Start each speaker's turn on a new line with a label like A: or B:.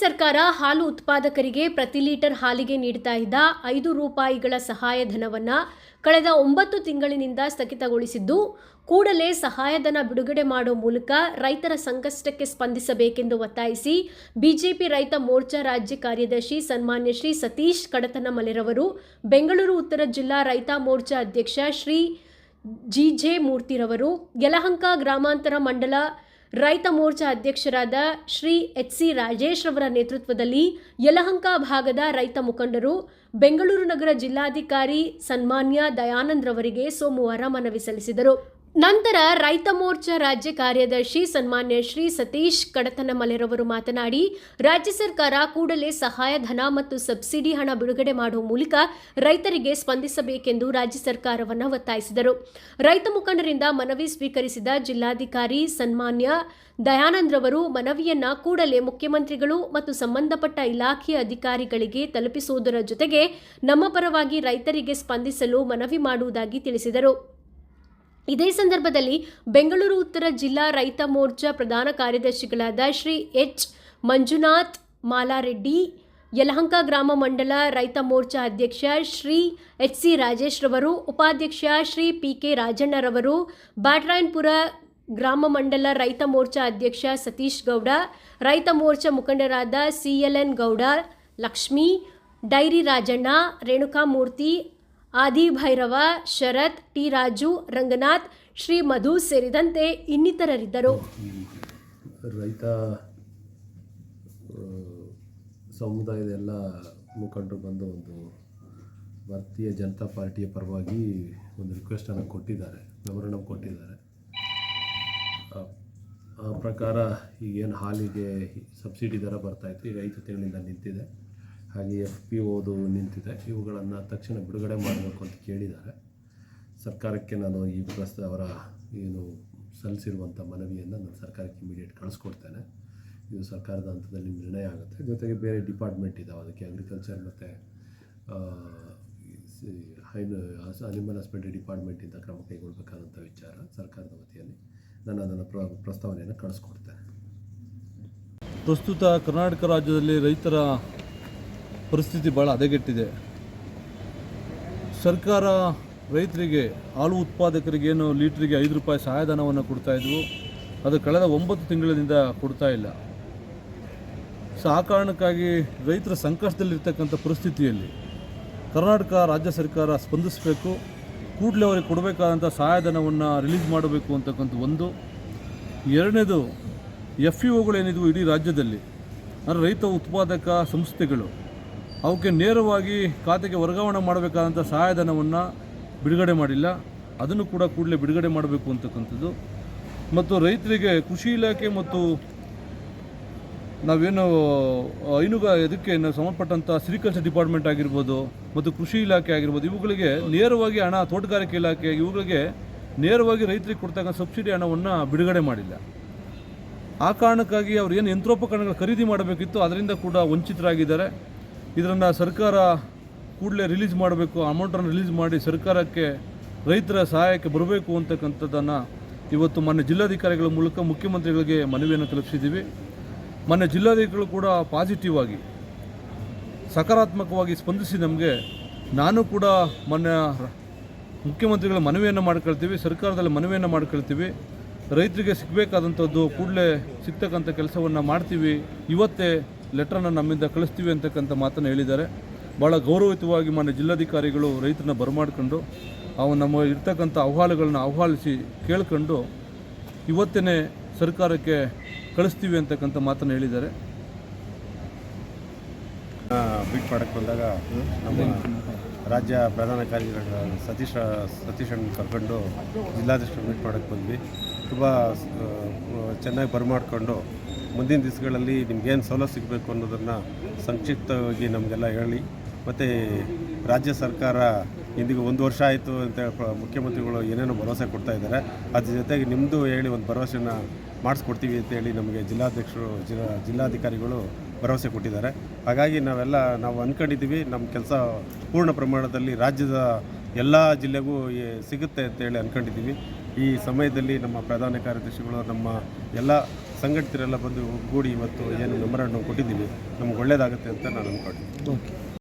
A: ಸರ್ಕಾರ ಹಾಲು ಉತ್ಪಾದಕರಿಗೆ ಪ್ರತಿ ಲೀಟರ್ ಹಾಲಿಗೆ ನೀಡ್ತಾ ಇದ್ದ ಐದು ರೂಪಾಯಿಗಳ ಸಹಾಯಧನವನ್ನು ಕಳೆದ ಒಂಬತ್ತು ತಿಂಗಳಿನಿಂದ ಸ್ಥಗಿತಗೊಳಿಸಿದ್ದು, ಕೂಡಲೇ ಸಹಾಯಧನ ಬಿಡುಗಡೆ ಮಾಡೋ ಮೂಲಕ ರೈತರ ಸಂಕಷ್ಟಕ್ಕೆ ಸ್ಪಂದಿಸಬೇಕೆಂದು ಒತ್ತಾಯಿಸಿ ಬಿಜೆಪಿ ರೈತ ಮೋರ್ಚಾ ರಾಜ್ಯ ಕಾರ್ಯದರ್ಶಿ ಸನ್ಮಾನ್ಯ ಶ್ರೀ ಸತೀಶ್ ಕಡತನಮಲೆರವರು ಬೆಂಗಳೂರು ಉತ್ತರ ಜಿಲ್ಲಾ ರೈತ ಮೋರ್ಚಾ ಅಧ್ಯಕ್ಷ ಶ್ರೀ ಜಿ ಜೆ ಮೂರ್ತಿರವರು, ಯಲಹಂಕ ಗ್ರಾಮಾಂತರ ಮಂಡಲ ರೈತ ಮೋರ್ಚಾ ಅಧ್ಯಕ್ಷರಾದ ಶ್ರೀ ಎಚ್ ಸಿ ರಾಜೇಶ್ ರವರ ನೇತೃತ್ವದಲ್ಲಿ ಯಲಹಂಕ ಭಾಗದ ರೈತ ಮುಖಂಡರು, ಬೆಂಗಳೂರು ನಗರ ಜಿಲ್ಲಾಧಿಕಾರಿ ಸನ್ಮಾನ್ಯ ದಯಾನಂದ್ರವರಿಗೆ ಸೋಮವಾರ ಮನವಿ ಸಲ್ಲಿಸಿದರು. ನಂತರ ರೈತ ಮೋರ್ಚಾ ರಾಜ್ಯ ಕಾರ್ಯದರ್ಶಿ ಸನ್ಮಾನ್ಯ ಶ್ರೀ ಸತೀಶ್ ಕಡತನಮಲೆರವರು ಮಾತನಾಡಿ, ರಾಜ್ಯ ಸರ್ಕಾರ ಕೂಡಲೇ ಸಹಾಯಧನ ಮತ್ತು ಸಬ್ಸಿಡಿ ಹಣ ಬಿಡುಗಡೆ ಮಾಡುವ ಮೂಲಕ ರೈತರಿಗೆ ಸ್ಪಂದಿಸಬೇಕೆಂದು ರಾಜ್ಯ ಸರ್ಕಾರವನ್ನು ಒತ್ತಾಯಿಸಿದರು. ರೈತ ಮುಖಂಡರಿಂದ ಮನವಿ ಸ್ವೀಕರಿಸಿದ ಜಿಲ್ಲಾಧಿಕಾರಿ ಸನ್ಮಾನ್ಯ ದಯಾನಂದ್ರವರು ಮನವಿಯನ್ನ ಕೂಡಲೇ ಮುಖ್ಯಮಂತ್ರಿಗಳು ಮತ್ತು ಸಂಬಂಧಪಟ್ಟ ಇಲಾಖೆಯ ಅಧಿಕಾರಿಗಳಿಗೆ ತಲುಪಿಸುವುದರ ಜೊತೆಗೆ ನಮ್ಮ ಪರವಾಗಿ ರೈತರಿಗೆ ಸ್ಪಂದಿಸಲು ಮನವಿ ಮಾಡುವುದಾಗಿ ತಿಳಿಸಿದರು. ಇದೇ ಸಂದರ್ಭದಲ್ಲಿ ಬೆಂಗಳೂರು ಉತ್ತರ ಜಿಲ್ಲಾ ರೈತ ಮೋರ್ಚಾ ಪ್ರಧಾನ ಕಾರ್ಯದರ್ಶಿಗಳಾದ ಶ್ರೀ ಎಚ್ ಮಂಜುನಾಥ್ ಮಾಲಾರೆಡ್ಡಿ, ಯಲಹಂಕ ಗ್ರಾಮ ಮಂಡಲ ರೈತ ಮೋರ್ಚಾ ಅಧ್ಯಕ್ಷ ಶ್ರೀ ಎಚ್ ಸಿ ರಾಜೇಶ್ ರವರು, ಉಪಾಧ್ಯಕ್ಷ ಶ್ರೀ ಪಿ ಕೆ ರಾಜಣ್ಣರವರು ಬ್ಯಾಟ್ರಾಯನ್ಪುರ ಗ್ರಾಮ ಮಂಡಲ ರೈತ ಮೋರ್ಚಾ ಅಧ್ಯಕ್ಷ ಸತೀಶ್ ಗೌಡ, ರೈತ ಮೋರ್ಚಾ ಮುಖಂಡರಾದ C L N Gowda, Lakshmi, dairy Rajanna, Renukamurthy Adi Bhairava Sharath, T Raju, Ranganath, Shri Madhu ಸೇರಿದಂತೆ ಇನ್ನಿತರರಿದ್ದರು.
B: ರೈತ ಸಮುದಾಯದ ಎಲ್ಲ ಮುಖಂಡರು ಬಂದು ಒಂದು ಭಾರತೀಯ ಜನತಾ ಪಾರ್ಟಿಯ ಪರವಾಗಿ ಒಂದು ರಿಕ್ವೆಸ್ಟನ್ನು ಕೊಟ್ಟಿದ್ದಾರೆ, ವಿವರಣೆ ಕೊಟ್ಟಿದ್ದಾರೆ. ಆ ಪ್ರಕಾರ ಈಗೇನು ಹಾಲಿಗೆ ಸಬ್ಸಿಡಿ ದರ ಬರ್ತಾಯಿತ್ತು ಈಗ ಐದು ತಿಂಗಳಿಂದ ನಿಂತಿದೆ. ಹಾಗೆ ಎಫ್ ಪಿ ಓದು ನಿಂತಿದೆ. ಇವುಗಳನ್ನು ತಕ್ಷಣ ಬಿಡುಗಡೆ ಮಾಡಬೇಕು ಅಂತ ಕೇಳಿದ್ದಾರೆ. ಸರ್ಕಾರಕ್ಕೆ ನಾನು ಈ ಪ್ರಸ್ತ ಅವರ ಏನು ಸಲ್ಲಿಸಿರುವಂಥ ಮನವಿಯನ್ನು ನಾನು ಸರ್ಕಾರಕ್ಕೆ ಇಮಿಡಿಯೇಟ್ ಕಳಿಸ್ಕೊಡ್ತೇನೆ. ಇದು ಸರ್ಕಾರದ ಹಂತದಲ್ಲಿ ನಿರ್ಣಯ ಆಗುತ್ತೆ. ಜೊತೆಗೆ ಬೇರೆ ಡಿಪಾರ್ಟ್ಮೆಂಟ್ ಇದ್ದಾವೆ ಅದಕ್ಕೆ ಅಗ್ರಿಕಲ್ಚರ್ ಮತ್ತು ಹೈನು ಅನಿಮಲ್ ಹಸ್ಬೆಂಡ್ರಿ ಡಿಪಾರ್ಟ್ಮೆಂಟಿಂದ ಕ್ರಮ ಕೈಗೊಳ್ಳಬೇಕಾದಂಥ ವಿಚಾರ ಸರ್ಕಾರದ ವತಿಯಲ್ಲಿ ನಾನು ಅದನ್ನು ಪ್ರ, ಪ್ರಸ್ತಾವನೆಯನ್ನು ಕಳಿಸ್ಕೊಡ್ತೇನೆ.
C: ಪ್ರಸ್ತುತ ಕರ್ನಾಟಕ ರಾಜ್ಯದಲ್ಲಿ ರೈತರ ಪರಿಸ್ಥಿತಿ ಭಾಳ ಹದಗೆಟ್ಟಿದೆ. ಸರ್ಕಾರ ರೈತರಿಗೆ, ಹಾಲು ಉತ್ಪಾದಕರಿಗೆ ಏನು ಲೀಟ್ರಿಗೆ ಐದು ರೂಪಾಯಿ ಸಹಾಯಧನವನ್ನು ಕೊಡ್ತಾ ಇದ್ವು. ಅದು ಕಳೆದ ಒಂಬತ್ತು ತಿಂಗಳಿನಿಂದ ಕೊಡ್ತಾ ಇಲ್ಲ. ಸೊ, ಆ ಕಾರಣಕ್ಕಾಗಿ ರೈತರ ಸಂಕಷ್ಟದಲ್ಲಿರ್ತಕ್ಕಂಥ ಪರಿಸ್ಥಿತಿಯಲ್ಲಿ ಕರ್ನಾಟಕ ರಾಜ್ಯ ಸರ್ಕಾರ ಸ್ಪಂದಿಸಬೇಕು. ಕೂಡಲೇ ಅವರಿಗೆ ಕೊಡಬೇಕಾದಂಥ ಸಹಾಯಧನವನ್ನು ರಿಲೀಸ್ ಮಾಡಬೇಕು ಅಂತಕ್ಕಂಥ ಒಂದು. ಎರಡನೇದು ಎಫ್ ಇ ಒಗಳೇನಿದ್ವು ಇಡೀ ರಾಜ್ಯದಲ್ಲಿ. ಅಂದರೆ ರೈತ ಉತ್ಪಾದಕ ಸಂಸ್ಥೆಗಳು. ಅವಕ್ಕೆ ನೇರವಾಗಿ ಖಾತೆಗೆ ವರ್ಗಾವಣೆ ಮಾಡಬೇಕಾದಂಥ ಸಹಾಯಧನವನ್ನು ಬಿಡುಗಡೆ ಮಾಡಿಲ್ಲ. ಅದನ್ನು ಕೂಡ ಕೂಡಲೇ ಬಿಡುಗಡೆ ಮಾಡಬೇಕು ಅಂತಕ್ಕಂಥದ್ದು. ಮತ್ತು ರೈತರಿಗೆ ಕೃಷಿ ಇಲಾಖೆ ಮತ್ತು ನಾವೇನು ಐನುಗ ಇದಕ್ಕೆ ಸಂಬಂಧಪಟ್ಟಂಥ ಸಿರಿಕಲ್ಚರ್ ಡಿಪಾರ್ಟ್ಮೆಂಟ್ ಆಗಿರ್ಬೋದು ಮತ್ತು ಕೃಷಿ ಇಲಾಖೆ ಆಗಿರ್ಬೋದು, ಇವುಗಳಿಗೆ ನೇರವಾಗಿ ಹಣ, ತೋಟಗಾರಿಕೆ ಇಲಾಖೆ ಇವುಗಳಿಗೆ ನೇರವಾಗಿ ರೈತರಿಗೆ ಕೊಡ್ತಕ್ಕಂಥ ಸಬ್ಸಿಡಿ ಹಣವನ್ನು ಬಿಡುಗಡೆ ಮಾಡಿಲ್ಲ. ಆ ಕಾರಣಕ್ಕಾಗಿ ಅವ್ರು ಏನು ಯಂತ್ರೋಪಕರಣಗಳು ಖರೀದಿ ಮಾಡಬೇಕಿತ್ತು, ಅದರಿಂದ ಕೂಡ ವಂಚಿತರಾಗಿದ್ದಾರೆ. ಇದನ್ನು ಸರ್ಕಾರ ಕೂಡಲೇ ರಿಲೀಸ್ ಮಾಡಬೇಕು ಅಮೌಂಟನ್ನು ರಿಲೀಸ್ ಮಾಡಿ ಸರ್ಕಾರಕ್ಕೆ ರೈತರ ಸಹಾಯಕ್ಕೆ ಬರಬೇಕು ಅಂತಕ್ಕಂಥದ್ದನ್ನು ಇವತ್ತು ಮೊನ್ನೆ ಜಿಲ್ಲಾಧಿಕಾರಿಗಳ ಮೂಲಕ ಮುಖ್ಯಮಂತ್ರಿಗಳಿಗೆ ಮನವಿಯನ್ನು ತಲುಪಿಸಿದ್ದೀವಿ. ಮೊನ್ನೆ ಜಿಲ್ಲಾಧಿಕಾರಿಗಳು ಕೂಡ ಪಾಸಿಟಿವ್ ಆಗಿ, ಸಕಾರಾತ್ಮಕವಾಗಿ ಸ್ಪಂದಿಸಿ ನಮಗೆ ನಾನು ಕೂಡ ಮೊನ್ನೆ ಮುಖ್ಯಮಂತ್ರಿಗಳ ಮನವಿಯನ್ನು ಮಾಡ್ಕೊಳ್ತೀವಿ, ಸರ್ಕಾರದಲ್ಲಿ ಮನವಿಯನ್ನು ಮಾಡ್ಕೊಳ್ತೀವಿ. ರೈತರಿಗೆ ಸಿಗಬೇಕಾದಂಥದ್ದು ಕೂಡಲೇ ಸಿಗ್ತಕ್ಕಂಥ ಕೆಲಸವನ್ನು ಮಾಡ್ತೀವಿ. ಇವತ್ತೇ ಲೆಟ್ರನ್ನು ನಮ್ಮಿಂದ ಕಳಿಸ್ತೀವಿ ಅಂತಕ್ಕಂಥ ಮಾತನ್ನು ಹೇಳಿದ್ದಾರೆ. ಭಾಳ ಗೌರವಯುತವಾಗಿ ಮಾನ್ಯ ಜಿಲ್ಲಾಧಿಕಾರಿಗಳು ರೈತರನ್ನ ಬರಮಾಡ್ಕೊಂಡು, ಅವು ನಮ್ಮ ಇರ್ತಕ್ಕಂಥ ಅಹವಾಲುಗಳನ್ನ ಆಹ್ವಾನಿಸಿ ಕೇಳ್ಕೊಂಡು ಇವತ್ತೇ ಸರ್ಕಾರಕ್ಕೆ ಕಳಿಸ್ತೀವಿ ಅಂತಕ್ಕಂಥ ಮಾತನ್ನು ಹೇಳಿದ್ದಾರೆ.
D: ಬೀಟ್ ಮಾಡಕ್ಕೆ ಬಂದಾಗ ನಮ್ಮ ರಾಜ್ಯ ಪ್ರಧಾನ ಕಾರ್ಯದರ್ಶಿ ಸತೀಶ, ಸತೀಶನ್ ಕರ್ಕೊಂಡು ಜಿಲ್ಲಾಧ್ಯಕ್ಷರು ಮೀಟ್ ಮಾಡೋಕ್ಕೆ ಬಂದ್ವಿ. ತುಂಬ ಚೆನ್ನಾಗಿ ಬರಮಾಡ್ಕೊಂಡು ಮುಂದಿನ ದಿವಸಗಳಲ್ಲಿ ನಿಮ್ಗೇನು ಸೌಲಭ್ಯ ಸಿಗಬೇಕು ಅನ್ನೋದನ್ನು ಸಂಕ್ಷಿಪ್ತವಾಗಿ ನಮಗೆಲ್ಲ ಹೇಳಿ. ಮತ್ತು ರಾಜ್ಯ ಸರ್ಕಾರ ಇಂದಿಗೆ ಒಂದು ವರ್ಷ ಆಯಿತು ಅಂತ ಮುಖ್ಯಮಂತ್ರಿಗಳು ಏನೇನೋ ಭರವಸೆ ಕೊಡ್ತಾ ಇದ್ದಾರೆ. ಅದ್ರ ಜೊತೆಗೆ ನಿಮ್ಮದು ಹೇಳಿ ಒಂದು ಭರವಸೆನ ಮಾಡಿಸ್ಕೊಡ್ತೀವಿ ಅಂತೇಳಿ ನಮಗೆ ಜಿಲ್ಲಾಧ್ಯಕ್ಷರು, ಜಿಲ್ಲಾ, ಜಿಲ್ಲಾಧಿಕಾರಿಗಳು ಭರವಸೆ ಕೊಟ್ಟಿದ್ದಾರೆ. ಹಾಗಾಗಿ ನಾವೆಲ್ಲ ನಾವು ಅಂದ್ಕೊಂಡಿದ್ದೀವಿ ನಮ್ಮ ಕೆಲಸ ಪೂರ್ಣ ಪ್ರಮಾಣದಲ್ಲಿ ರಾಜ್ಯದ ಎಲ್ಲ ಜಿಲ್ಲೆಗೂ ಸಿಗುತ್ತೆ ಅಂತೇಳಿ ಅಂದ್ಕೊಂಡಿದ್ದೀವಿ ಈ ಸಮಯದಲ್ಲಿ ನಮ್ಮ ಪ್ರಧಾನ ಕಾರ್ಯದರ್ಶಿಗಳು, ನಮ್ಮ ಎಲ್ಲ ಸಂಘಟಿತರೆಲ್ಲ ಬಂದು ಒಗ್ಗೂಡಿ ಇವತ್ತು ಏನು ಮೆಮೊರಾಂಡಮ್ ಕೊಟ್ಟಿದ್ದೀವಿ. ನಮ್ಗೆ ಒಳ್ಳೇದಾಗುತ್ತೆ ಅಂತ ನಾನು ಅಂದ್ಕೊಂಡಿದ್ದೀನಿ
E: ಓಕೆ.